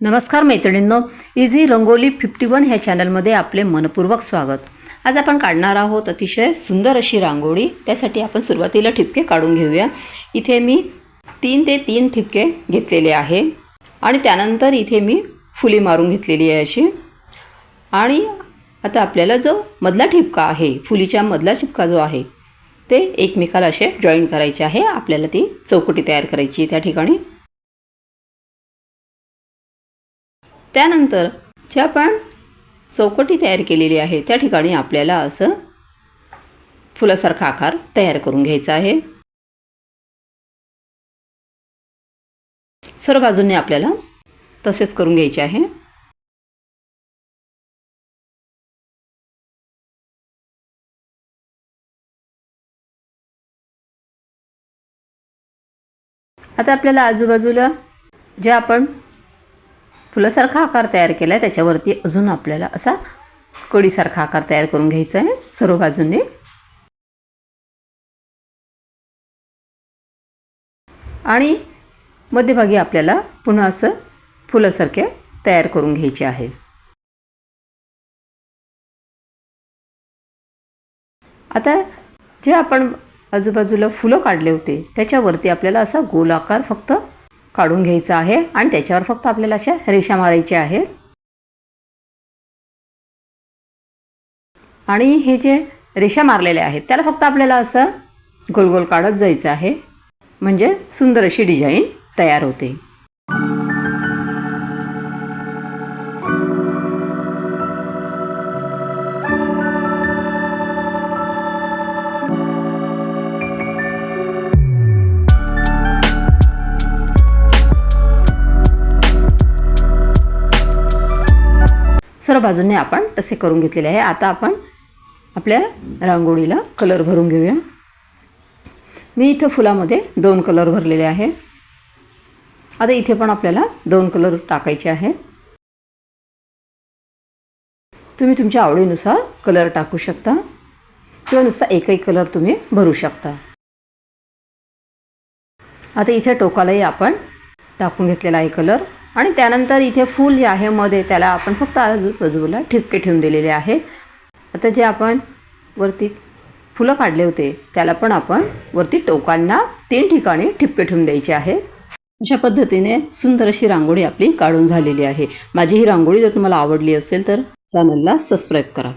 नमस्कार मैत्रिणींनो easy rangoli fifty one ह्या चॅनलमध्ये आपले मनपूर्वक स्वागत. आज आपण काढणार आहोत अतिशय सुंदर अशी रांगोळी. त्यासाठी आपण सुरुवातीला ठिपके काढून घेऊया. इथे मी तीन ते तीन ठिपके घेतलेले आहे. आणि त्यानंतर इथे मी फुली मारून घेतलेली आहे अशी. आणि आता आपल्याला जो मधला ठिपका आहे फुलीच्या मधला ठिपका जो आहे ते एकमेकाला असे जॉईन करायचे आहे. आपल्याला ती चौकटी तयार करायची आहे त्या ठिकाणी. त्यानंतर ज्या आपण चौकटी तयार केलेली आहे. त्या ठिकाणी आपल्याला असं फुलासारखा आकार तयार करून घ्यायचा आहे. सर्व बाजूंनी आपल्याला तसेच करून घ्यायचे आहे. आता आपल्याला आजूबाजूला ज्या आपण फुलासारखा आकार तयार केला आहे त्याच्यावरती अजून आपल्याला असा कढीसारखा आकार तयार करून घ्यायचा आहे सर्व बाजूने. आणि मध्यभागी आपल्याला पुन्हा असं फुलासारखे तयार करून घ्यायचे आहे. आता जे आपण आजूबाजूला फुलं काढले होते त्याच्यावरती आपल्याला असा गोलाकार फक्त काढून घ्यायचं आहे आणि त्याच्यावर फक्त आपल्याला अशा रेषा मारायच्या आहेत. आणि हे जे रेषा मारलेल्या आहेत त्याला फक्त आपल्याला असं गोल गोल काढत जायचं आहे. म्हणजे सुंदर अशी डिझाईन तयार होते. सर्व बाजूंनी आपण तसे करून घेतलेले आहे. आता आपण आपल्या रांगोळीला कलर भरून घेऊया. मी इथं फुलामध्ये दोन कलर भरलेले आहे. आता इथे पण आपल्याला दोन कलर टाकायचे आहे. तुम्ही तुमच्या आवडीनुसार कलर टाकू शकता किंवा नुसता एकही कलर तुम्ही भरू शकता. आता इथे टोकालाही आपण टाकून घेतलेला आहे कलर. आणि त्यानंतर इथे फूल जे आहे मध्ये त्याला आपण फक्त आजूबाजूला ठिपके ठेवून दिलेले आहेत. आता जे आपण वरती फुलं काढले होते त्याला पण आपण वरती टोकांना तीन ठिकाणी ठिपके ठेवून द्यायचे आहेत अशा पद्धतीने सुंदर अशी रांगोळी आपली काढून झालेली आहे. माझी ही रांगोळी जर तुम्हाला आवडली असेल तर चॅनलला सबस्क्राईब करा.